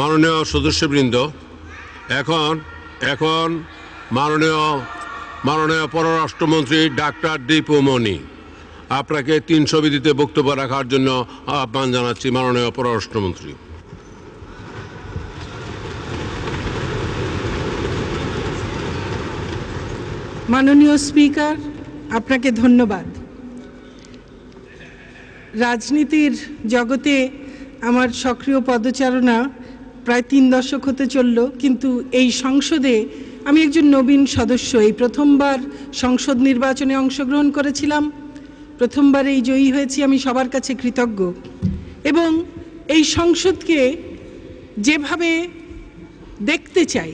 মাননীয় সদস্যবৃন্দ, এখন এখন মাননীয় মাননীয় পররাষ্ট্রমন্ত্রী ডাক্তার দীপুমণি আপনাকে তিন ছবিটিতে বক্তব্য রাখার জন্য আহ্বান জানাচ্ছি মাননীয় পররাষ্ট্রমন্ত্রী। মাননীয় স্পিকার, আপনাকে ধন্যবাদ। রাজনীতির জগতে আমার সক্রিয় পদচারণা প্রায় তিন দশক হতে চলল, কিন্তু এই সংসদে আমি একজন নবীন সদস্য। এই প্রথমবার সংসদ নির্বাচনে অংশগ্রহণ করেছিলাম। প্রথমবার এই জয়ী হয়েছি আমি সবার কাছে কৃতজ্ঞ। এবং এই সংসদকে যেভাবে দেখতে চাই,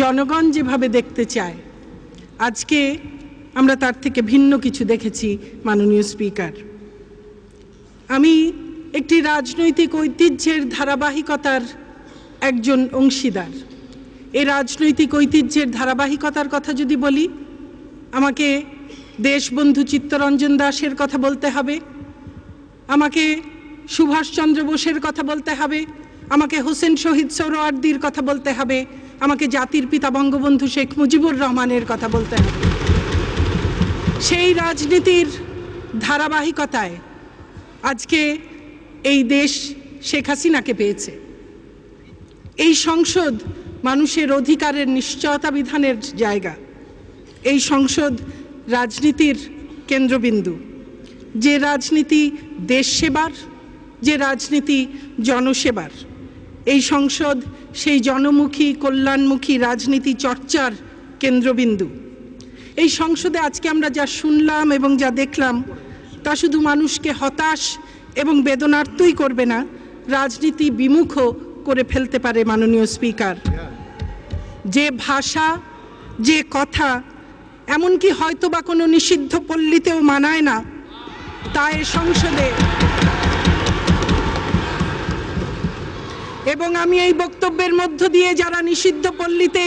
জনগণ যেভাবে দেখতে চায়, আজকে আমরা তার থেকে ভিন্ন কিছু দেখেছি, মাননীয় স্পিকার। আমি একটি রাজনৈতিক ঐতিহ্যের ধারাবাহিকতার একজন অংশীদার। এই রাজনৈতিক ঐতিহ্যের ধারাবাহিকতার কথা যদি বলি, আমাকে দেশবন্ধু চিত্তরঞ্জন দাসের কথা বলতে হবে, আমাকে সুভাষচন্দ্র বোসের কথা বলতে হবে, আমাকে হোসেন শহীদ সোহরাওয়ার্দীর কথা বলতে হবে, আমাকে জাতির পিতা বঙ্গবন্ধু শেখ মুজিবুর রহমানের কথা বলতে হবে। সেই রাজনীতির ধারাবাহিকতায় আজকে এই দেশ শেখ হাসিনাকে পেয়েছে। এই সংসদ মানুষের অধিকারের নিশ্চয়তা বিধানের জায়গা। এই সংসদ রাজনীতির কেন্দ্রবিন্দু। যে রাজনীতি দেশ সেবার যে রাজনীতি জনসেবার। এই সংসদ সেই জনমুখী, কল্যাণমুখী রাজনীতি চর্চার কেন্দ্রবিন্দু। এই সংসদে আজকে আমরা যা শুনলাম এবং যা দেখলাম, তা শুধু মানুষকে হতাশ এবং বেদনার্তই করবে না, রাজনীতি বিমুখও করে ফেলতে পারে মাননীয় স্পিকার। যে ভাষা, যে কথা, এমনকি হয়তো বা কোনো নিষিদ্ধ পল্লীতেও মানায় না, তা এ সংসদে। এবং আমি এই বক্তব্যের মধ্য দিয়ে যারা নিষিদ্ধ পল্লীতে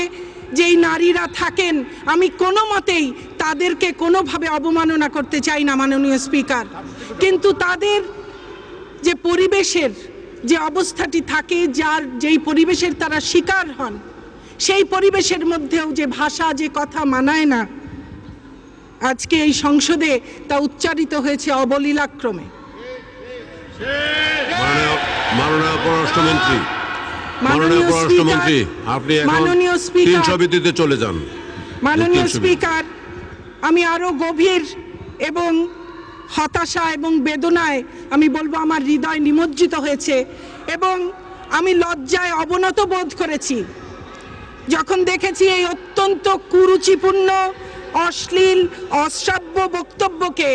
যেই নারীরা থাকেন, আমি কোনো মতেই তাদেরকে কোনোভাবে অবমাননা করতে চাই না মাননীয় স্পিকার। কিন্তু তাদের যে পরিবেশের যে অবস্থাটি থাকে যার যেই পরিবেশের তারা শিকার হন সেই পরিবেশের মধ্যেও যে ভাষা যে কথা মানায় না আজকে এই সংসদে তা উচ্চারিত হয়েছে অবলীলাক্রমে। মাননীয় মাননীয় পররাষ্ট্রমন্ত্রী মাননীয় মাননীয় পররাষ্ট্রমন্ত্রী স্পিকার, আপনি মাননীয় স্পিকার, চলে যান। মাননীয় স্পিকার আমি আরও গভীর এবং হতাশা এবং বেদনায় আমি বলব আমার হৃদয় নিমজ্জিত হয়েছে এবং আমি লজ্জায় অবনত বোধ করেছি। যখন দেখেছি এই অত্যন্ত কুরুচিপূর্ণ, অশ্লীল, অশ্রাব্য বক্তব্যকে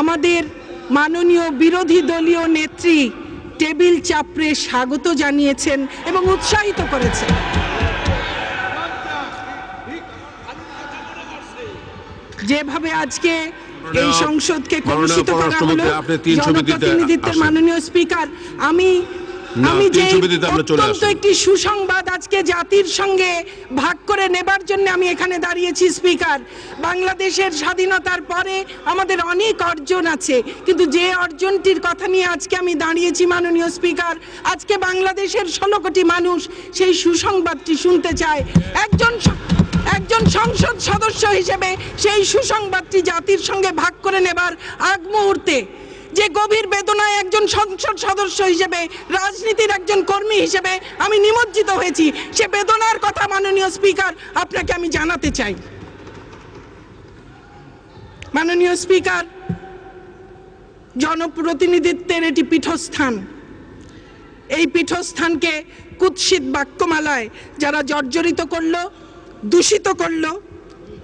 আমাদের মাননীয় বিরোধী দলীয় নেত্রী টেবিল চাপড়ে স্বাগত জানিয়েছেন এবং উৎসাহিত করেছেন। যেভাবে আজকে এই সংসদকে কলুষিত করা হলো জনপ্রতিনিধিত্বের মাননীয় স্পিকার। আমি আমি যে অত্যন্ত একটি সুসংবাদ আজকে জাতির সঙ্গে ভাগ করে নেবার জন্য আমি এখানে দাঁড়িয়েছি স্পিকার। বাংলাদেশের স্বাধীনতার পরে আমাদের অনেক অর্জন আছে কিন্তু যে অর্জনটির কথা নিয়ে আজকে আমি দাঁড়িয়েছি মাননীয় স্পিকার আজকে বাংলাদেশের ষোলো কোটি মানুষ সেই সুসংবাদটি শুনতে চায়। একজন একজন সংসদ সদস্য হিসেবে সেই সুসংবাদটি জাতির সঙ্গে ভাগ করে নেবার আগ মুহূর্তে যে গভীর বেদনায় একজন সংসদ সদস্য হিসেবে, রাজনীতির একজন কর্মী হিসেবে আমি নিমজ্জিত হয়েছি, সে বেদনার কথা মাননীয় স্পিকার আপনাকে আমি জানাতে চাই। মাননীয় স্পিকার, জনপ্রতিনিধিত্বের এটি পীঠস্থান। এই পীঠস্থানকে কুৎসিত বাক্যমালায় যারা জর্জরিত করল দূষিত করল।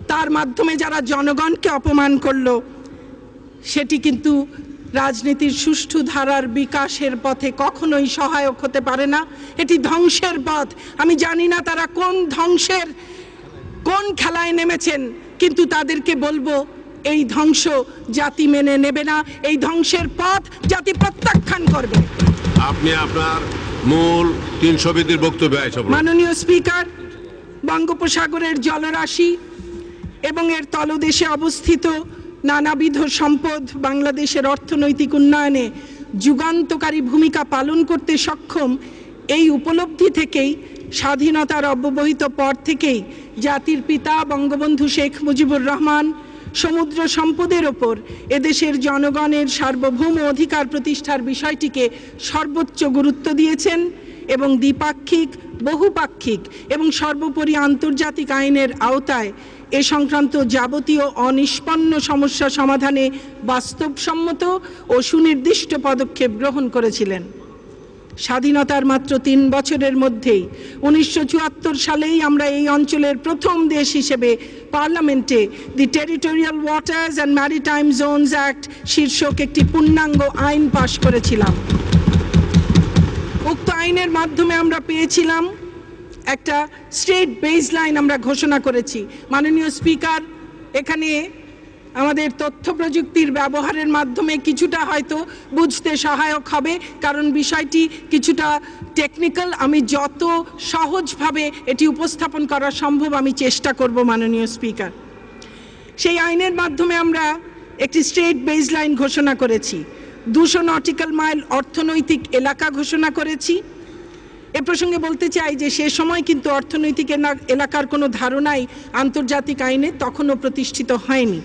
তার মাধ্যমে যারা জনগণকে অপমান করল সেটি কিন্তু রাজনীতির সুষ্ঠু ধারার বিকাশের পথে কখনোই সহায়ক হতে পারে না। এটি ধ্বংসের পথ। আমি জানি না তারা কোন ধ্বংসের কোন খেলায় নেমেছেন কিন্তু তাদেরকে বলব এই ধ্বংস জাতি মেনে নেবে না। এই ধ্বংসের পথ জাতি প্রত্যাখ্যান করবে। আপনি আপনার মূল তিন ছবিটির বক্তব্যে। মাননীয় স্পিকার বঙ্গোপসাগরের জলরাশি এবং এর তলদেশে অবস্থিত নানাবিধ সম্পদ বাংলাদেশের অর্থনৈতিক উন্নয়নে যুগান্তকারী ভূমিকা পালন করতে সক্ষম এই উপলব্ধি থেকেই, স্বাধীনতার অব্যবহিত পর থেকেই জাতির পিতা বঙ্গবন্ধু শেখ মুজিবুর রহমান সমুদ্র সম্পদের ওপর এদেশের জনগণের সার্বভৌম অধিকার প্রতিষ্ঠার বিষয়টিকে সর্বোচ্চ গুরুত্ব দিয়েছেন। এবং দ্বিপাক্ষিক, বহুপাক্ষিক এবং সর্বোপরি আন্তর্জাতিক আইনের আওতায় এ সংক্রান্ত যাবতীয় অনিষ্পন্ন সমস্যা সমাধানে বাস্তবসম্মত ও সুনির্দিষ্ট পদক্ষেপ গ্রহণ করেছিলেন। স্বাধীনতার মাত্র তিন বছরের মধ্যেই উনিশশো চুয়াত্তর সালেই আমরা এই অঞ্চলের প্রথম দেশ হিসেবে পার্লামেন্টে the territorial waters and maritime zones act শীর্ষক একটি পূর্ণাঙ্গ আইন পাশ করেছিলাম। আইনের মাধ্যমে আমরা পেয়েছিলাম একটা স্টেট বেস লাইন আমরা ঘোষণা করেছি। মাননীয় স্পিকার, এখানে আমাদের তথ্য প্রযুক্তির ব্যবহারের মাধ্যমে কিছুটা হয়তো বুঝতে সহায়ক হবে, কারণ বিষয়টি কিছুটা টেকনিক্যাল আমি যত সহজভাবে এটি উপস্থাপন করা সম্ভব, আমি চেষ্টা করব মাননীয় স্পিকার। সেই আইনের মাধ্যমে আমরা একটি স্টেট বেস লাইন ঘোষণা করেছি। দুশো নটিক্যাল মাইল অর্থনৈতিক এলাকা ঘোষণা করেছি। এ প্রসঙ্গে বলতে চাই যে সে সময় কিন্তু অর্থনৈতিক এলাকার কোনো ধারণাই আন্তর্জাতিক আইনে তখনও প্রতিষ্ঠিত হয়নি।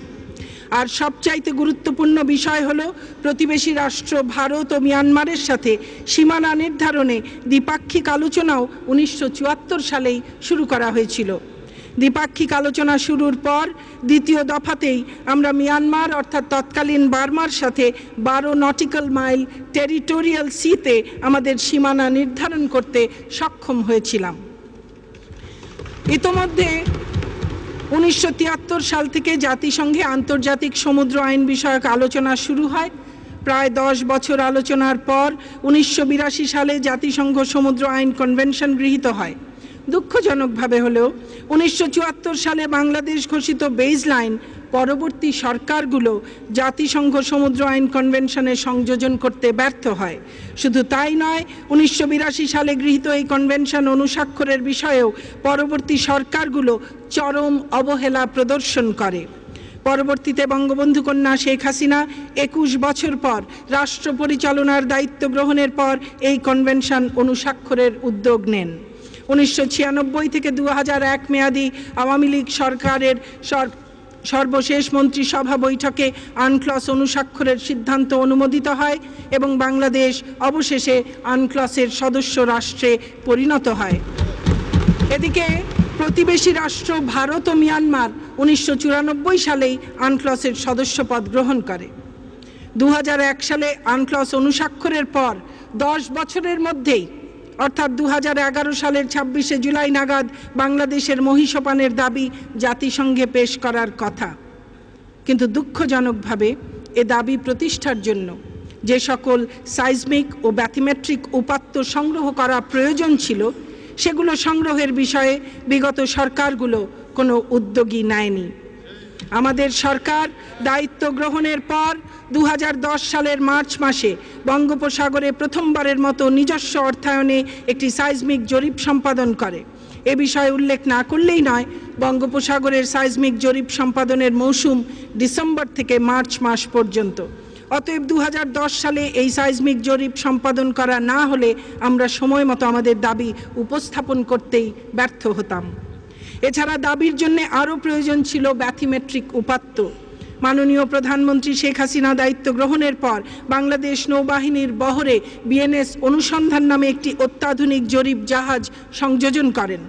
আর সবচাইতে গুরুত্বপূর্ণ বিষয় হলো, প্রতিবেশী রাষ্ট্র ভারত ও মিয়ানমারের সাথে সীমানা নির্ধারণে দ্বিপাক্ষিক আলোচনাও উনিশশো চুয়াত্তর সালেই শুরু করা হয়েছিল। দ্বিপাক্ষিক আলোচনা শুরুর পর দ্বিতীয় দফাতেই আমরা মিয়ানমার, অর্থাৎ তৎকালীন বার্মার সাথে বারো নটিক্যাল মাইল টেরিটোরিয়াল সিতে আমাদের সীমানা নির্ধারণ করতে সক্ষম হয়েছিলাম। ইতোমধ্যে উনিশশো তিয়াত্তর সাল থেকে জাতিসংঘে আন্তর্জাতিক সমুদ্র আইন বিষয়ক আলোচনা শুরু হয়। প্রায় দশ বছর আলোচনার পর উনিশশো বিরাশি সালে জাতিসংঘ সমুদ্র আইন কনভেনশন গৃহীত হয়। দুঃখজনকভাবে হলেও উনিশশো সালে বাংলাদেশ ঘোষিত বেজ লাইন পরবর্তী সরকারগুলো জাতিসংঘ সমুদ্র আইন কনভেনশনে সংযোজন করতে ব্যর্থ হয়। শুধু তাই নয়, উনিশশো সালে গৃহীত এই কনভেনশন অনুস্বাক্ষরের বিষয়েও পরবর্তী সরকারগুলো চরম অবহেলা প্রদর্শন করে। পরবর্তীতে বঙ্গবন্ধু কন্যা শেখ হাসিনা একুশ বছর পর রাষ্ট্র পরিচালনার দায়িত্ব গ্রহণের পর এই কনভেনশন অনুস্বাক্ষরের উদ্যোগ নেন। উনিশশো ছিয়ানব্বই থেকে দু এক মেয়াদী আওয়ামী লীগ সরকারের সর- সর্বশেষ মন্ত্রিসভা বৈঠকে আনক্লস অনুস্বাক্ষরের সিদ্ধান্ত অনুমোদিত হয় এবং বাংলাদেশ অবশেষে আনক্লসের সদস্য রাষ্ট্রে পরিণত হয়। এদিকে প্রতিবেশী রাষ্ট্র ভারত ও মিয়ানমার উনিশশো চুরানব্বই সালেই আনক্লসের সদস্যপদ গ্রহণ করে। দু হাজার এক সালে আনক্লস অনুস্বাক্ষরের পর দশ বছরের মধ্যেই অর্থাৎ দু হাজার এগারো সালের ছাব্বিশে জুলাই নাগাদ বাংলাদেশের মহিষপানের দাবি জাতিসংঘে পেশ করার কথা। কিন্তু দুঃখজনকভাবে এ দাবি প্রতিষ্ঠার জন্য যে সকল সাইজমিক ও ব্যাথিমেট্রিক উপাত্ত সংগ্রহ করা প্রয়োজন ছিল, সেগুলো সংগ্রহের বিষয়ে বিগত সরকারগুলো কোনো উদ্যোগী নেয়নি। আমাদের সরকার দায়িত্ব গ্রহণের পর দু হাজার দশ সালের মার্চ মাসে বঙ্গোপসাগরে প্রথমবারের মতো নিজস্ব অর্থায়নে একটি সাইজমিক জরিপ সম্পাদন করে। এ বিষয়ে উল্লেখ না করলেই নয়, বঙ্গোপসাগরের সাইজমিক জরিপ সম্পাদনের মৌসুম ডিসেম্বর থেকে মার্চ মাস পর্যন্ত। অতএব দু হাজার দশ সালে এই সাইজমিক জরিপ সম্পাদন করা না হলে আমরা সময় মতো আমাদের দাবি উপস্থাপন করতেই ব্যর্থ হতাম। এছাড়া দাবির জন্য আরও প্রয়োজন ছিল ব্যাথিমেট্রিক উপাত্ত। মাননীয় প্রধানমন্ত্রী শেখ হাসিনা দায়িত্ব গ্রহণের পর বাংলাদেশ নৌবাহিনীর বহরে বিএনএস অনুসন্ধান নামে একটি অত্যাধুনিক জরিপ জাহাজ সংযোজন করেন।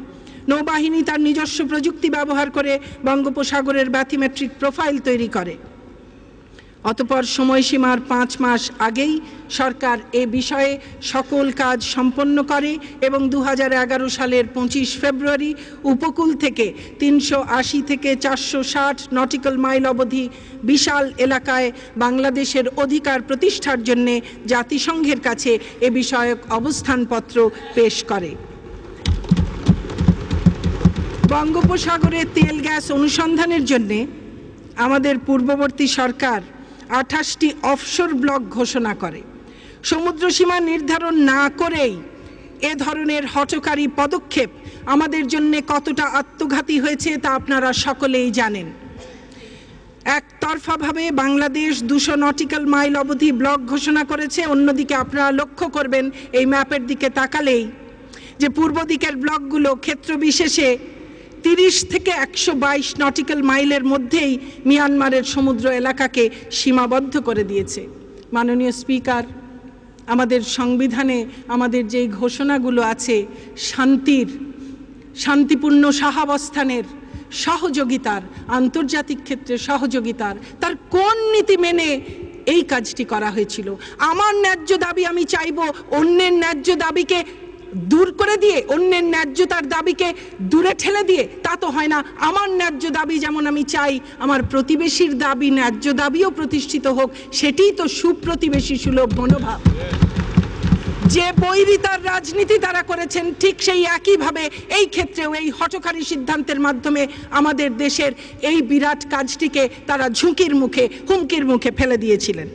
নৌবাহিনী তার নিজস্ব প্রযুক্তি ব্যবহার করে বঙ্গোপসাগরের ব্যাথিমেট্রিক প্রোফাইল তৈরি করে। অতপর সময়সীমার পাঁচ মাস আগেই সরকার এ বিষয়ে সকল কাজ সম্পন্ন করে এবং দু হাজার এগারো সালের পঁচিশ ফেব্রুয়ারি উপকূল থেকে তিনশো আশি থেকে চারশো ষাট নটিক্যাল মাইল অবধি বিশাল এলাকায় বাংলাদেশের অধিকার প্রতিষ্ঠার জন্যে জাতিসংঘের কাছে এ বিষয়ক অবস্থানপত্র পেশ করে। বঙ্গোপসাগরে তেল গ্যাস অনুসন্ধানের জন্যে আমাদের পূর্ববর্তী সরকার আঠাশটি অফশোর ব্লক ঘোষণা করে। সমুদ্র সীমা নির্ধারণ না করেই এ ধরনের হটকারী পদক্ষেপ আমাদের জন্য কতটা আত্মঘাতী হয়েছে তা আপনারা সকলেই জানেন। একতরফাভাবে বাংলাদেশ দুশো নটিক্যাল মাইল অবধি ব্লক ঘোষণা করেছে। অন্যদিকে আপনারা লক্ষ্য করবেন, এই ম্যাপের দিকে তাকালেই যে পূর্ব দিকের ব্লকগুলো ক্ষেত্র বিশেষে তিরিশ থেকে একশো বাইশ নটিক্যাল মাইলের মধ্যেই মিয়ানমারের সমুদ্র এলাকাকে সীমাবদ্ধ করে দিয়েছে। মাননীয় স্পিকার, আমাদের সংবিধানে আমাদের যেই ঘোষণাগুলো আছে, শান্তির, শান্তিপূর্ণ সহাবস্থানের সহযোগিতার, আন্তর্জাতিক ক্ষেত্রে সহযোগিতার, তার কোন নীতি মেনে এই কাজটি করা হয়েছিল? আমার ন্যায্য দাবি আমি চাইব অন্যের ন্যায্য দাবিকে দূর করে দিয়ে অন্যের ন্যায্যতার দাবিকে দূরে ঠেলে দিয়ে, তা তো হয় না। আমার ন্যায্য দাবি যেমন আমি চাই, আমার প্রতিবেশীর দাবি ন্যায্য দাবিও প্রতিষ্ঠিত হোক, সেটিই তো সুপ্রতিবেশী সুলভ মনোভাব। যে বৈরিতার রাজনীতি তারা করেছেন, ঠিক সেই একইভাবে এই ক্ষেত্রেও এই হটকারী সিদ্ধান্তের মাধ্যমে আমাদের দেশের এই বিরাট কাজটিকে তারা ঝুঁকির মুখে, হুমকির মুখে ফেলে দিয়েছিলেন।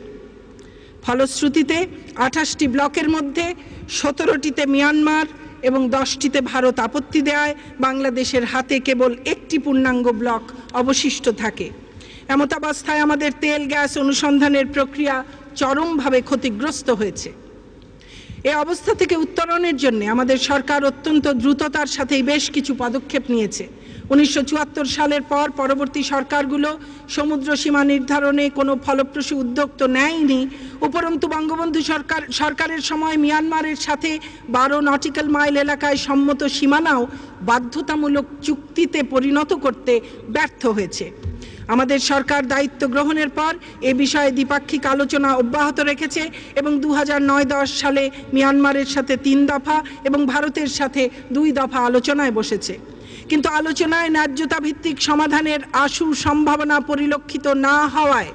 ফলশ্রুতিতে আঠাশটি ব্লকের মধ্যে সতেরোটিতে মিয়ানমার এবং দশটিতে ভারত আপত্তি দেয় বাংলাদেশের হাতে কেবল একটি পূর্ণাঙ্গ ব্লক অবশিষ্ট থাকে। এমতাবস্থায় আমাদের তেল গ্যাস অনুসন্ধানের প্রক্রিয়া চরমভাবে ক্ষতিগ্রস্ত হয়েছে। এ অবস্থা থেকে উত্তরণের জন্য আমাদের সরকার অত্যন্ত দ্রুততার সাথেই বেশ কিছু পদক্ষেপ নিয়েছে। উনিশশো চুয়াত্তর সালের পর পরবর্তী সরকারগুলো সমুদ্র সীমা নির্ধারণে কোনো ফলপ্রসূ উদ্যোগ তো নেয়নি। উপরন্তু বঙ্গবন্ধু সরকার, সরকারের সময় মিয়ানমারের সাথে বারো নটিক্যাল মাইল এলাকায় সম্মত সীমানাও বাধ্যতামূলক চুক্তিতে পরিণত করতে ব্যর্থ হয়েছে। আমাদের সরকার দায়িত্ব গ্রহণের পর এ বিষয়ে দ্বিপাক্ষিক আলোচনা অব্যাহত রেখেছে এবং দু হাজার সালে মিয়ানমারের সাথে তিন দফা এবং ভারতের সাথে দুই দফা আলোচনায় বসেছে। কিন্তু আলোচনায় ন্যায্যতা ভিত্তিক সমাধানের আশু সম্ভাবনা পরিলক্ষিত না হওয়ায়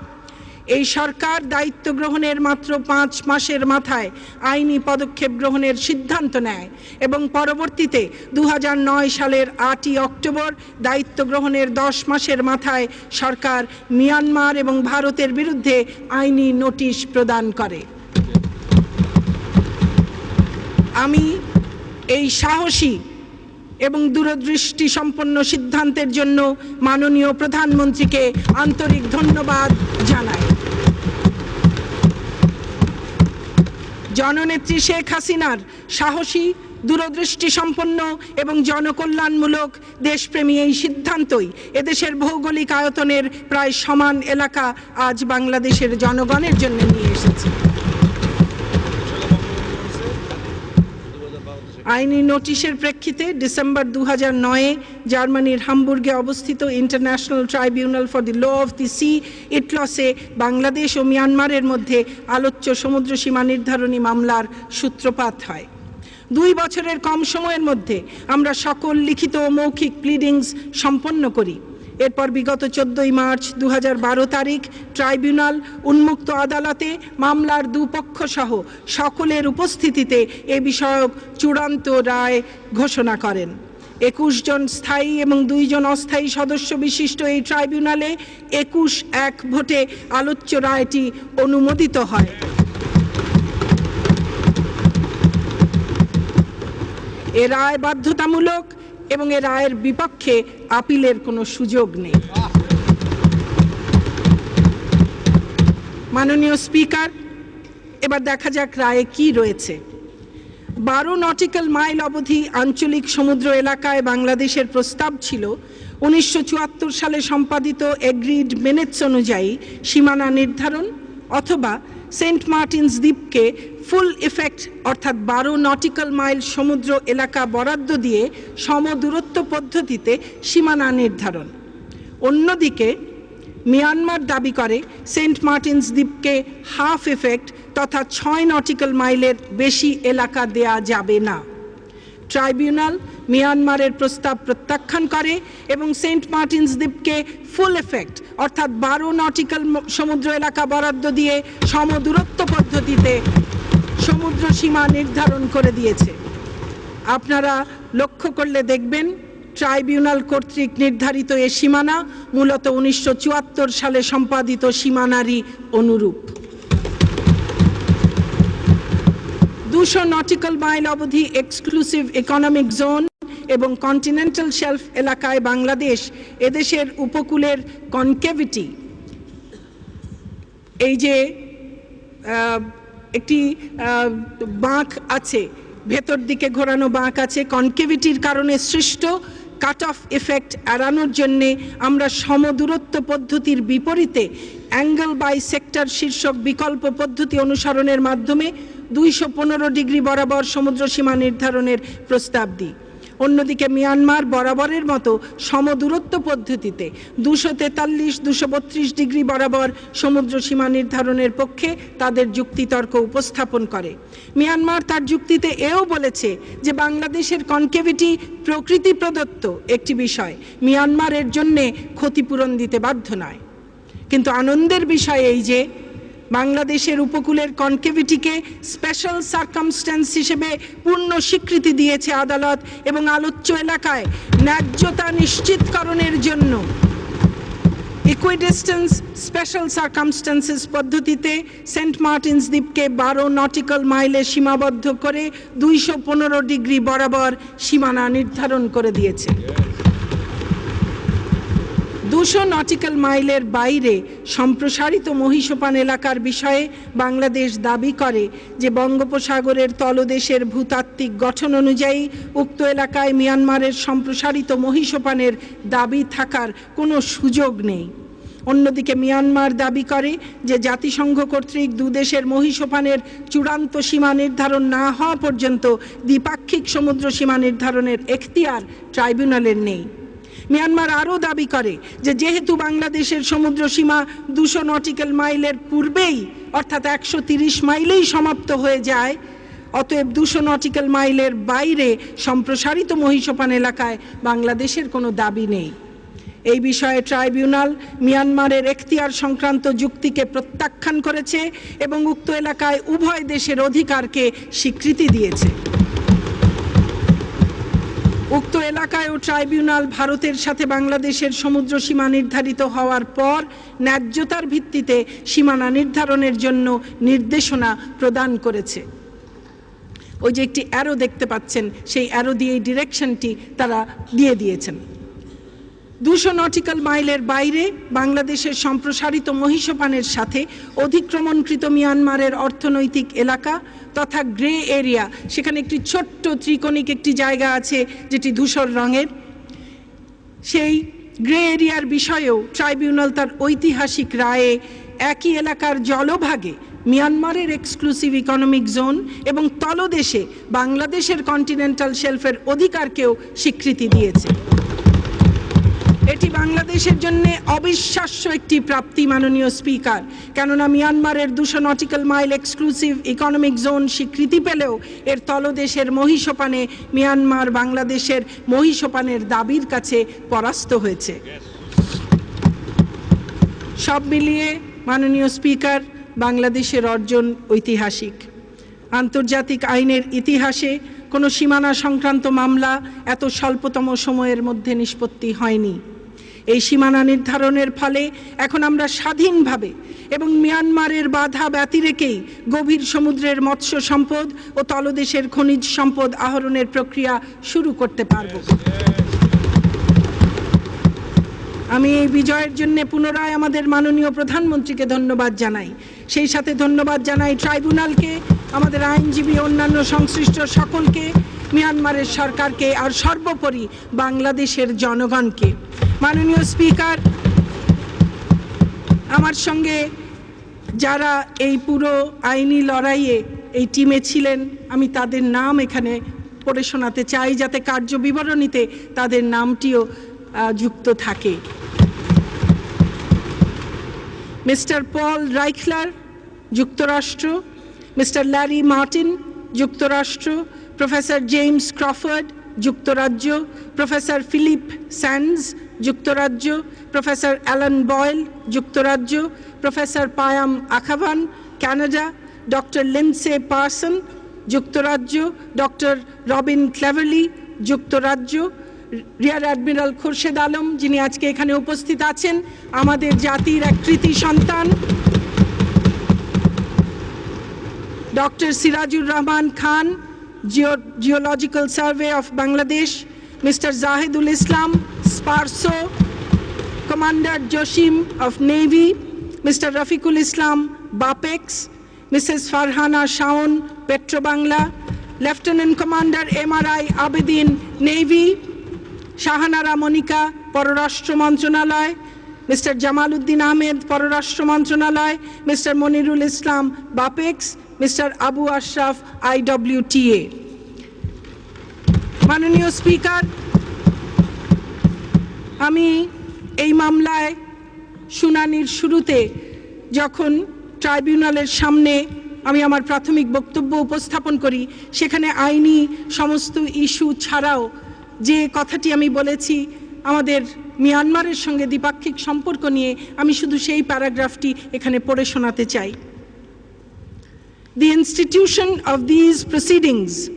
এই সরকার দায়িত্ব গ্রহণের মাত্র পাঁচ মাসের মাথায় আইনি পদক্ষেপ গ্রহণের সিদ্ধান্ত নেয় এবং পরবর্তীতে দু হাজার নয় সালের আটই অক্টোবর দায়িত্ব গ্রহণের দশ মাসের মাথায় সরকার মিয়ানমার এবং ভারতের বিরুদ্ধে আইনি নোটিশ প্রদান করে। আমি এই সাহসী এবং দূরদৃষ্টি সম্পন্ন সিদ্ধান্তের জন্য মাননীয় প্রধানমন্ত্রীকে আন্তরিক ধন্যবাদ জানাই। জননেত্রী শেখ হাসিনার সাহসী, দূরদৃষ্টি সম্পন্ন এবং জনকল্যাণমূলক দেশপ্রেমী এই সিদ্ধান্তই এদেশের ভৌগোলিক আয়তনের প্রায় সমান এলাকা আজ বাংলাদেশের জনগণের জন্য নিয়ে এসেছে। আইনি নোটিশের প্রেক্ষিতে ডিসেম্বর দু হাজার নয়ে জার্মানির হামবুর্গে অবস্থিত international tribunal for the law of the sea ইটলসে Bangladesh ও মিয়ানমারের মধ্যে আলোচ্য সমুদ্র সীমা নির্ধারণী মামলার সূত্রপাত হয়। দুই বছরের কম সময়ের মধ্যে আমরা সকল লিখিত ও মৌখিক প্লিডিংস সম্পন্ন করি। এরপর বিগত চোদ্দই মার্চ দু হাজার বারো তারিখ ট্রাইব্যুনাল, উন্মুক্ত আদালতে মামলার দুপক্ষ সহ সকলের উপস্থিতিতে এ বিষয়ক চূড়ান্ত রায় ঘোষণা করেন। একুশ জন স্থায়ী এবং দুইজন অস্থায়ী সদস্য বিশিষ্ট এই ট্রাইব্যুনালে একুশ এক ভোটে আলোচ্য রায়টি অনুমোদিত হয়। এ রায় বাধ্যতামূলক এবং এ রায়ের বিপক্ষে আপিলের কোনো সুযোগ নেই। মাননীয় স্পিকার, এবার দেখা যাক রায়ে কি রয়েছে। বারো নটিক্যাল মাইল অবধি আঞ্চলিক সমুদ্র এলাকায় বাংলাদেশের প্রস্তাব ছিল, উনিশশো চুয়াত্তর সালে সম্পাদিত এগ্রিড মিনিটস অনুযায়ী সীমানা নির্ধারণ অথবা সেন্ট মার্টিনস দ্বীপকে ফুল ইফেক্ট, অর্থাৎ বারো নটিক্যাল মাইল সমুদ্র এলাকা বরাদ্দ দিয়ে সমদূরত্ব পদ্ধতিতে সীমানা নির্ধারণ। অন্যদিকে, মিয়ানমার দাবি করে সেন্ট মার্টিনস দ্বীপকে হাফ ইফেক্ট তথা ছয় নটিক্যাল মাইলের বেশি এলাকা দেয়া যাবে না। ট্রাইব্যুনাল মিয়ানমারের প্রস্তাব প্রত্যাখ্যান করে এবং সেন্ট মার্টিনস দ্বীপকে ফুল এফেক্ট, অর্থাৎ বারো নটিক্যাল সমুদ্র এলাকা বরাদ্দ দিয়ে সমদূরত্ব পদ্ধতিতে সমুদ্র সীমা নির্ধারণ করে দিয়েছে। আপনারা লক্ষ্য করলে দেখবেন, ট্রাইব্যুনাল কর্তৃক নির্ধারিত এ সীমানা মূলত উনিশশো চুয়াত্তর সালে সম্পাদিত সীমানারই অনুরূপ। দুশো নটিক্যাল মাইল অবধি এক্সক্লুসিভ ইকোনমিক জোন এবং কন্টিনেন্টাল শেলফ এলাকায় বাংলাদেশ, এদেশের উপকূলের কনকেভিটি এই যে একটি বাঁক আছে, ভেতর দিকে ঘোরানো বাঁক আছে কনকেভিটির কারণে সৃষ্ট কাট অফ এফেক্ট এড়ানোর জন্যে আমরা সমদূরত্ব পদ্ধতির বিপরীতে অ্যাঙ্গেল বাই সেক্টর শীর্ষক বিকল্প পদ্ধতি অনুসরণের মাধ্যমে দুইশো পনেরো ডিগ্রি বরাবর সমুদ্র সীমা নির্ধারণের প্রস্তাব দিই। অন্যদিকে মিয়ানমার বরাবরের মতো সমদূরত্ব পদ্ধতিতে দুশো তেতাল্লিশ, দুশো বত্রিশ ডিগ্রি বরাবর সমুদ্র সীমা নির্ধারণের পক্ষে তাদের যুক্তিতর্ক উপস্থাপন করে। মিয়ানমার তার যুক্তিতে এও বলেছে যে বাংলাদেশের কনকেভিটি প্রকৃতি প্রদত্ত একটি বিষয়। মিয়ানমারের জন্যে ক্ষতিপূরণ দিতে বাধ্য নয়। কিন্তু আনন্দের বিষয় এই যে বাংলাদেশের উপকূলের কনকেভিটিকে স্পেশাল সার্কামস্ট্যান্স হিসেবে পূর্ণ স্বীকৃতি দিয়েছে আদালত এবং আলোচ্য এলাকায় ন্যায্যতা নিশ্চিতকরণের জন্য। ইকুইডিস্টেন্স স্পেশাল সার্কামস্ট্যান্সেস পদ্ধতিতে সেন্ট মার্টিনস দ্বীপকে বারো নটিক্যাল মাইলে সীমাবদ্ধ করে দুইশো পনেরো ডিগ্রি বরাবর সীমানা নির্ধারণ করে দিয়েছে। দুশো নটিক্যাল মাইলের বাইরে সম্প্রসারিত মহিষোপান এলাকার বিষয়ে বাংলাদেশ দাবি করে যে বঙ্গোপসাগরের তলদেশের ভূতাত্ত্বিক গঠন অনুযায়ী উক্ত এলাকায় মিয়ানমারের সম্প্রসারিত মহিষোপানের দাবি থাকার কোনো সুযোগ নেই। অন্যদিকে মিয়ানমার দাবি করে যে জাতিসংঘ কর্তৃক দুদেশের মহিষোপানের চূড়ান্ত সীমা নির্ধারণ না হওয়া পর্যন্ত দ্বিপাক্ষিক সমুদ্র সীমা নির্ধারণের এখতিয়ার ট্রাইব্যুনালের নেই। মিয়ানমার আরও দাবি করে যে যেহেতু বাংলাদেশের সমুদ্র সীমা দুশো নটিক্যাল মাইলের পূর্বেই, অর্থাৎ একশো মাইলেই সমাপ্ত হয়ে যায়, অতএব দুশো নটিক্যাল মাইলের বাইরে সম্প্রসারিত মহিষোপান এলাকায় বাংলাদেশের কোনো দাবি নেই। এই বিষয়ে ট্রাইব্যুনাল মিয়ানমারের এখতিয়ার সংক্রান্ত যুক্তিকে প্রত্যাখ্যান করেছে এবং উক্ত এলাকায় উভয় দেশের অধিকারকে স্বীকৃতি দিয়েছে। উক্ত এলাকায়ও ট্রাইব্যুনাল ভারতের সাথে বাংলাদেশের সমুদ্র সীমা নির্ধারিত হওয়ার পর ন্যায্যতার ভিত্তিতে সীমানা নির্ধারণের জন্য নির্দেশনা প্রদান করেছে। ওই যে একটি অ্যারো দেখতে পাচ্ছেন, সেই অ্যারো দিয়ে এই ডিরেকশনটি তারা দিয়ে দিয়েছেন। দুশো নটিক্যাল মাইলের বাইরে বাংলাদেশের সম্প্রসারিত মহিষপানের সাথে অধিক্রমণকৃত মিয়ানমারের অর্থনৈতিক এলাকা তথা গ্রে এরিয়া। সেখানে একটি ছোট্ট ত্রিকোণিক একটি জায়গা আছে, যেটি ধূসর রঙের। সেই গ্রে এরিয়ার বিষয়েও ট্রাইব্যুনাল তার ঐতিহাসিক রায়ে একই এলাকার জলভাগে মিয়ানমারের এক্সক্লুসিভ ইকোনমিক জোন এবং তলদেশে বাংলাদেশের কন্টিনেন্টাল শেলফের অধিকারকেও স্বীকৃতি দিয়েছে। এটি বাংলাদেশের জন্য অবিশ্বাস্য একটি প্রাপ্তি, মাননীয় স্পিকার। কেননা মিয়ানমারের দুশো nautical mile exclusive economic zone স্বীকৃতি পেলেও এর তলদেশের মহিষপানে মিয়ানমার বাংলাদেশের মহিষপানের দাবির কাছে পরাস্ত হয়েছে। সব মিলিয়ে, মাননীয় স্পিকার, বাংলাদেশের অর্জন ঐতিহাসিক। আন্তর্জাতিক আইনের ইতিহাসে কোনো সীমানা সংক্রান্ত মামলা এত স্বল্পতম সময়ের মধ্যে নিষ্পত্তি হয়নি। এই সীমানা নির্ধারণের ফলে এখন আমরা স্বাধীনভাবে এবং মিয়ানমারের বাধা ব্যতিরেকেই গভীর সমুদ্রের মৎস্য সম্পদ ও তলদেশের খনিজ সম্পদ আহরণের প্রক্রিয়া শুরু করতে পারব। আমি এই বিজয়ের জন্য পুনরায় আমাদের মাননীয় প্রধানমন্ত্রীকে ধন্যবাদ জানাই। সেই সাথে ধন্যবাদ জানাই ট্রাইব্যুনালকে, আমাদের আইনজীবী অন্যান্য সংশ্লিষ্ট সকলকে মিয়ানমারের সরকারকে আর সর্বোপরি বাংলাদেশের জনগণকে। মাননীয় স্পিকার, আমার সঙ্গে যারা এই পুরো আইনি লড়াইয়ে এই টিমে ছিলেন, আমি তাদের নাম এখানে পড়ে শোনাতে চাই যাতে কার্য বিবরণীতে তাদের নামটিও যুক্ত থাকে। মিস্টার পল রাইখলার, যুক্তরাষ্ট্র। মিস্টার ল্যারি মার্টিন, যুক্তরাষ্ট্র। প্রফেসর জেমস ক্রফার্ড যুক্তরাজ্য. প্রফেসর ফিলিপ স্যান্ডস যুক্তরাজ্য. প্রফেসর অ্যালান বয়েল যুক্তরাজ্য. Professor Payam Akhavan Canada doctor Lindsay Parson যুক্তরাজ্য. ডক্টর রবিন ক্লেভারলি যুক্তরাজ্য. রিয়ার অ্যাডমিরাল খুরশেদ আলম যিনি আজকে এখানে উপস্থিত আছেন, আমাদের জাতির এক কৃতি সন্তান। Doctor Sirajur Rahman Khan Jio geological survey of Bangladesh mister Jahidul Islam SPARRSO commander Jasim of navy Mr. Rafiqul Islam, BAPEX, Mrs. Farhana Shaun, Petrobangla, Lieutenant Commander MRI Abedin, Navy, Shahanara Monika পররাষ্ট্র মন্ত্রণালয় মিস্টার জামালউদ্দিন আহমেদ পররাষ্ট্র মন্ত্রণালয় মিস্টার মনিরুল ইসলাম বাপেক্স মিস্টার আবু আশরাফ আইডব্লিউটিএ মাননীয় speaker, আমি এই মামলায় শুনানির শুরুতে যখন ট্রাইব্যুনালের সামনে আমি আমার প্রাথমিক বক্তব্য উপস্থাপন করি, সেখানে আইনি সমস্ত ইস্যু ছাড়াও যে কথাটি আমি বলেছি, আমাদের মিয়ানমারের সঙ্গে দ্বিপাক্ষিক সম্পর্ক নিয়ে আমি শুধু সেই প্যারাগ্রাফটি এখানে পড়ে শোনাতে চাই। The institution of these proceedings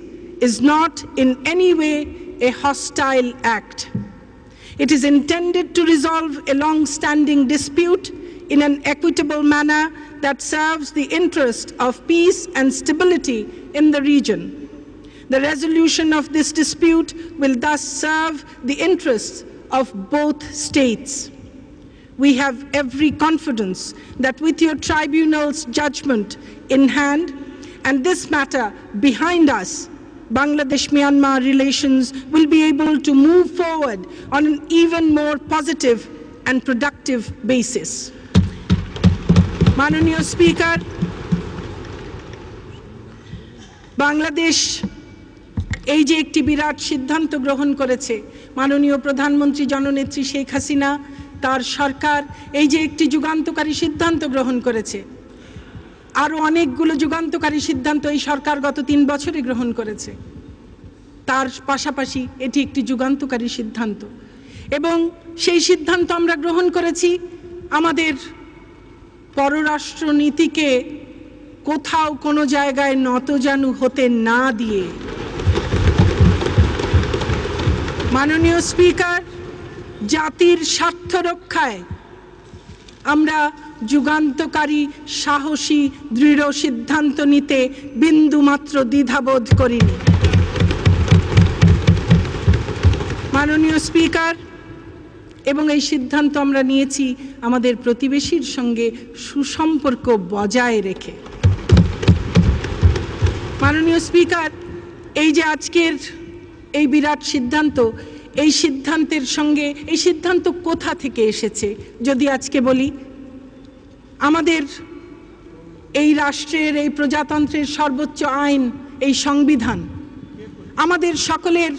is not in any way a hostile act. It is intended to resolve a long standing dispute in an equitable manner that serves the interest of peace and stability in the region. The resolution of this dispute will thus serve the interests of both states. We have every confidence that with your tribunal's judgment in hand and this matter behind us, Bangladesh Myanmar relations will be able to move forward on an even more positive and productive basis. Mananiya Speaker, Bangladesh এই যে একটি বিরাট সিদ্ধান্ত গ্রহণ করেছে মাননীয় প্রধানমন্ত্রী জননেত্রী শেখ হাসিনা তার সরকার এই যে একটি যুগান্তকারী সিদ্ধান্ত গ্রহণ করেছে আরও অনেকগুলো যুগান্তকারী সিদ্ধান্ত এই সরকার গত তিন বছরে গ্রহণ করেছে। তার পাশাপাশি এটি একটি যুগান্তকারী সিদ্ধান্ত। এবং সেই সিদ্ধান্ত আমরা গ্রহণ করেছি আমাদের পররাষ্ট্রনীতিকে কোথাও কোনো জায়গায় নতজানু হতে না দিয়ে। মাননীয় স্পিকার, জাতির স্বার্থ রক্ষায় আমরা যুগান্তকারী, সাহসী, দৃঢ় সিদ্ধান্ত নিতে বিন্দুমাত্র দ্বিধাবোধ করিনি। মাননীয় স্পিকার, এবং এই সিদ্ধান্ত আমরা নিয়েছি আমাদের প্রতিবেশীর সঙ্গে সুসম্পর্ক বজায় রেখে। মাননীয় স্পিকার, এই যে আজকের এই বিরাট সিদ্ধান্ত, এই সিদ্ধান্তের সঙ্গে, এই সিদ্ধান্ত কোথা থেকে এসেছে? যদি আজকে বলি আমাদের এই রাষ্ট্রের, এই প্রজাতন্ত্রের সর্বোচ্চ আইন, এই সংবিধান, আমাদের সকলের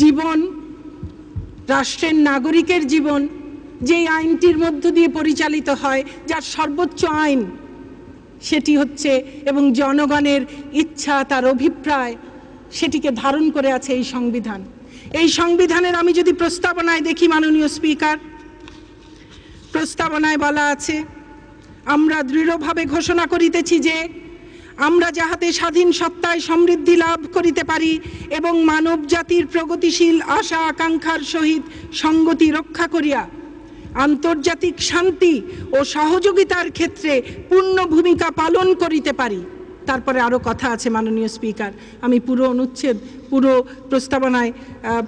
জীবন, রাষ্ট্রের নাগরিকের জীবন, যেই আইনটির মধ্য দিয়ে পরিচালিত হয়, যার সর্বোচ্চ আইন সেটি হচ্ছে, এবং জনগণের ইচ্ছা, তার অভিপ্রায়, সেটিকে ধারণ করে আছে এই সংবিধান। এই সংবিধানের আমি যদি প্রস্তাবনায় দেখি মাননীয় স্পিকার প্রস্তাবনায় বলা আছে, আমরা দৃঢ়ভাবে ঘোষণা করিতেছি যে, আমরা যাহাতে স্বাধীন সত্তায় সমৃদ্ধি লাভ করিতে পারি এবং মানব জাতির প্রগতিশীল আশা আকাঙ্ক্ষার সহিত সঙ্গতি রক্ষা করিয়া, আন্তর্জাতিক শান্তি ও সহযোগিতার ক্ষেত্রে পূর্ণ ভূমিকা পালন করিতে পারি। তারপরে আরও কথা আছে মাননীয় স্পিকার। আমি পুরো অনুচ্ছেদ, পুরো প্রস্তাবনায়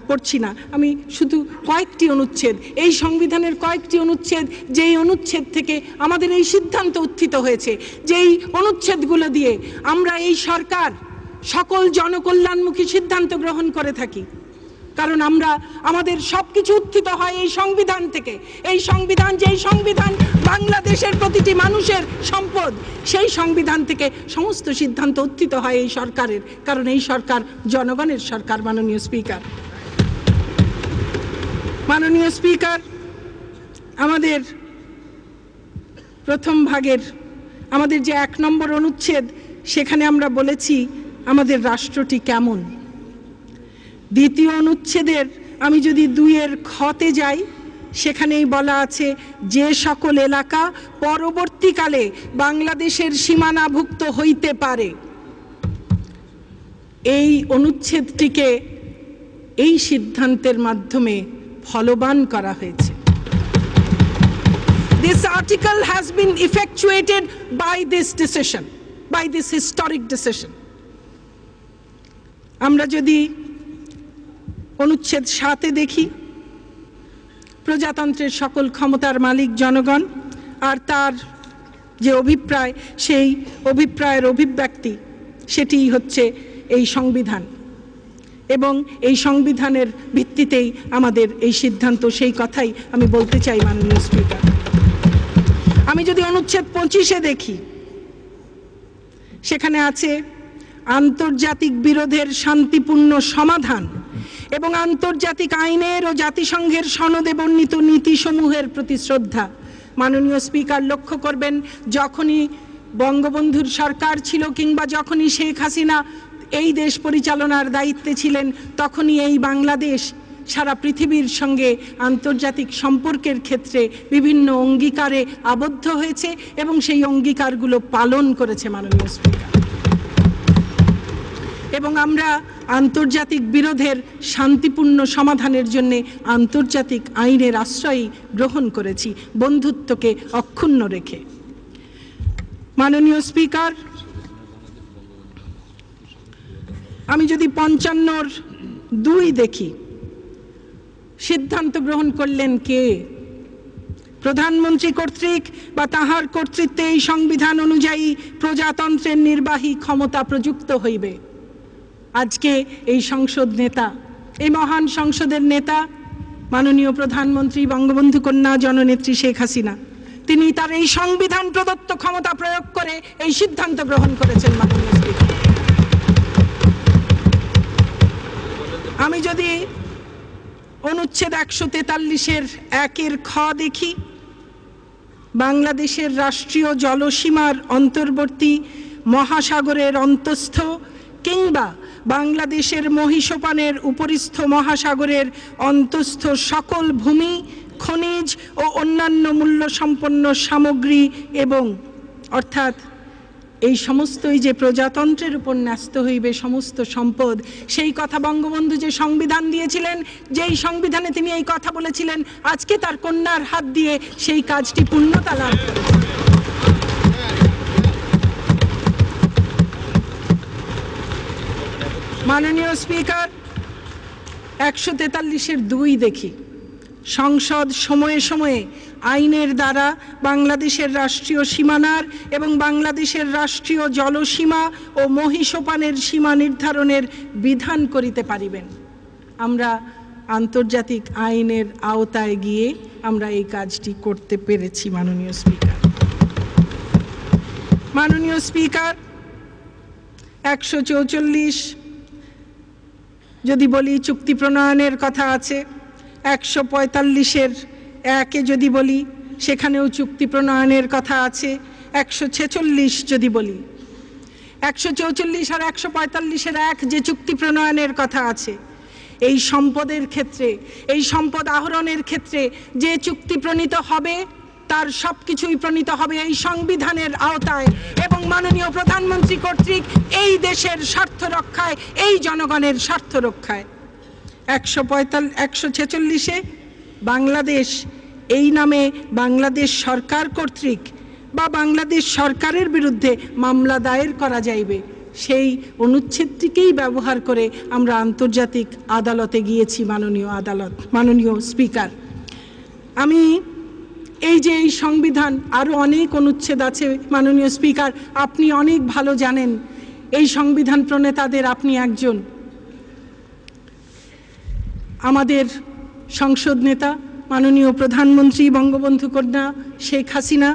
পড়ছি না। আমি শুধু কয়েকটি অনুচ্ছেদ, এই সংবিধানের কয়েকটি অনুচ্ছেদ, যেই অনুচ্ছেদ থেকে আমাদের এই সিদ্ধান্ত উত্থিত হয়েছে, যেই অনুচ্ছেদগুলো দিয়ে আমরা এই সরকার সকল জনকল্যাণমুখী সিদ্ধান্ত গ্রহণ করে থাকি। কারণ আমরা, আমাদের সব কিছু উত্থিত হয় এই সংবিধান থেকে। এই সংবিধান যেই সংবিধান, বাংলাদেশের প্রতিটি মানুষের সম্পদ, সেই সংবিধান থেকে সমস্ত সিদ্ধান্ত উত্থিত হয় এই সরকারের। কারণ এই সরকার জনগণের সরকার, মাননীয় স্পিকার। মাননীয় স্পিকার, আমাদের প্রথম ভাগের, আমাদের যে এক নম্বর অনুচ্ছেদ, সেখানে আমরা বলেছি, আমাদের রাষ্ট্রটি কেমন? দ্বিতীয় অনুচ্ছেদের আমি যদি দুইয়ের খতে যাই সেখানেই বলা আছে যে সকল এলাকা পরবর্তীকালে বাংলাদেশের সীমানাভুক্ত হইতে পারে এই অনুচ্ছেদটিকে এই সিদ্ধান্তের মাধ্যমে ফলবান করা হয়েছে This article has been effectuated by this decision, by this historic decision. আমরা যদি অনুচ্ছেদ সাতে দেখি। প্রজাতন্ত্রের সকল ক্ষমতার মালিক জনগণ আর তার যে অভিপ্রায়, সেই অভিপ্রায়ের অভিব্যক্তি, সেটিই হচ্ছে এই সংবিধান। এবং এই সংবিধানের ভিত্তিতেই আমাদের এই সিদ্ধান্ত, সেই কথাই আমি বলতে চাই মাননীয় স্পিকার। আমি যদি অনুচ্ছেদ পঁচিশে দেখি, সেখানে আছে, আন্তর্জাতিক বিরোধের শান্তিপূর্ণ সমাধান এবং আন্তর্জাতিক আইনের ও জাতিসংঘের সনদে বর্ণিত নীতিসমূহের প্রতি শ্রদ্ধা। মাননীয় স্পিকার, লক্ষ্য করবেন, যখনই বঙ্গবন্ধুর সরকার ছিল কিংবা যখনই শেখ হাসিনা এই দেশ পরিচালনার দায়িত্বে ছিলেন, তখনই এই বাংলাদেশ সারা পৃথিবীর সঙ্গে আন্তর্জাতিক সম্পর্কের ক্ষেত্রে বিভিন্ন অঙ্গীকারে আবদ্ধ হয়েছে এবং সেই অঙ্গীকারগুলো পালন করেছে মাননীয় স্পিকার। এবং আমরা আন্তর্জাতিক বিরোধের শান্তিপূর্ণ সমাধানের জন্য আন্তর্জাতিক আইনের আশ্রয় গ্রহণ করেছি। বন্ধুত্বকে অক্ষুণ্ণ রেখে। মাননীয় স্পিকার, আমি যদি পঞ্চান্নর দুই দেখি, সিদ্ধান্ত গ্রহণ করলেন কে? প্রধানমন্ত্রী কর্তৃক বা তাহার কর্তৃত্বে এই সংবিধান অনুযায়ী প্রজাতন্ত্রের নির্বাহী ক্ষমতা প্রযুক্ত হইবে। আজকে এই সংসদ নেতা, এই মহান সংসদের নেতা, মাননীয় প্রধানমন্ত্রী বঙ্গবন্ধু কন্যা জননেত্রী শেখ হাসিনা। তিনি তার এই সংবিধান প্রদত্ত ক্ষমতা প্রয়োগ করে এই সিদ্ধান্ত গ্রহণ করেছেন মাননীয় স্পিকার। আমি যদি অনুচ্ছেদ একশো তেতাল্লিশের একের খ দেখি, বাংলাদেশের রাষ্ট্রীয় জলসীমার অন্তর্বর্তী মহাসাগরের অন্তস্থ কিংবা বাংলাদেশের মহিষোপানের উপরিস্থ মহাসাগরের অন্তস্থ সকল ভূমি, খনিজ ও অন্যান্য মূল্য সম্পন্ন সামগ্রী এবং, অর্থাৎ এই সমস্তই যে প্রজাতন্ত্রের উপর ন্যস্ত হইবে সমস্ত সম্পদ, সেই কথা বঙ্গবন্ধু যে সংবিধান দিয়েছিলেন, যেই সংবিধানে তিনি এই কথা বলেছিলেন, আজকে তার কন্যার হাত দিয়ে সেই কাজটি পূর্ণতা লাভ করেছে। মাননীয় স্পিকার, একশো তেতাল্লিশের দুই দেখি। সংসদ সময়ে সময়ে আইনের দ্বারা বাংলাদেশের রাষ্ট্রীয় সীমানার এবং বাংলাদেশের রাষ্ট্রীয় জলসীমা ও মহিষোপানের সীমা নির্ধারণের বিধান করিতে পারিবেন। আমরা আন্তর্জাতিক আইনের আওতায় গিয়ে আমরা এই কাজটি করতে পেরেছি, মাননীয় স্পিকার। মাননীয় স্পিকার, একশো চৌচল্লিশ যদি বলি চুক্তি প্রণয়নের কথা আছে, একশো পঁয়তাল্লিশের একে যদি বলি, সেখানেও চুক্তি প্রণয়নের কথা আছে, একশো ছেচল্লিশ যদি বলি। একশো চৌচল্লিশ আর একশো পঁয়তাল্লিশের এক যে চুক্তি প্রণয়নের কথা আছে, এই সম্পদের ক্ষেত্রে, এই সম্পদ আহরণের ক্ষেত্রে যে চুক্তি প্রণীত হবে তার সবকিছুই প্রণীত হবে এই সংবিধানের আওতায়। এবং মাননীয় প্রধানমন্ত্রী কর্তৃক এই দেশের স্বার্থ রক্ষায়, এই জনগণের স্বার্থ রক্ষায়। একশো পঁয়তাল্লিশ একশো ছেচল্লিশে বাংলাদেশ, এই নামে বাংলাদেশ সরকার কর্তৃক বা বাংলাদেশ সরকারের বিরুদ্ধে মামলা দায়ের করা যাইবে, সেই অনুচ্ছেদটিকেই ব্যবহার করে আমরা আন্তর্জাতিক আদালতে গিয়েছি, মাননীয় আদালত, মাননীয় স্পিকার। আমি এই যে এই সংবিধান আরও অনেক অনুচ্ছেদ আছে, মাননীয় স্পিকার, আপনি অনেক ভালো জানেন। এই সংবিধান প্রণেতাদের আপনি একজন। আমাদের সংসদ নেতা, মাননীয় প্রধানমন্ত্রী বঙ্গবন্ধু কন্যা শেখ হাসিনা,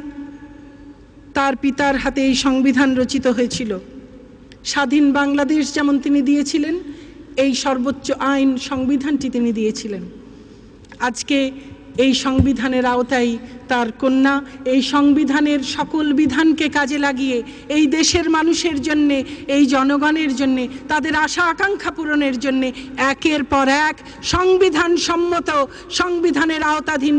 তার পিতার হাতে এই সংবিধান রচিত হয়েছিল। স্বাধীন বাংলাদেশ যেমন তিনি দিয়েছিলেন, এই সর্বোচ্চ আইন সংবিধানটি তিনি দিয়েছিলেন। আজকে এই সংবিধানের আওতায় তার কন্যা, এই সংবিধানের সকল বিধানকে কাজে লাগিয়ে এই দেশের মানুষের জন্যে, এই জনগণের জন্যে, তাদের আশা আকাঙ্ক্ষা পূরণের জন্যে একের পর এক সংবিধান সম্মত, সংবিধানের আওতাধীন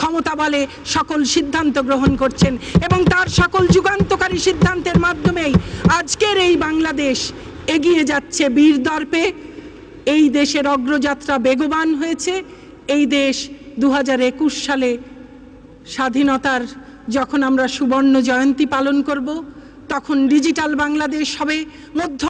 ক্ষমতা বলে সকল সিদ্ধান্ত গ্রহণ করছেন এবং তার সকল যুগান্তকারী সিদ্ধান্তের মাধ্যমেই আজকের এই বাংলাদেশ এগিয়ে যাচ্ছে বীর দর্পে এই দেশের অগ্রযাত্রা বেগবান হয়েছে, এই দেশ দু হাজার একুশ সালে স্বাধীনতার যখন আমরা সুবর্ণ জয়ন্তী পালন করব, তখন ডিজিটাল বাংলাদেশ হবে মধ্য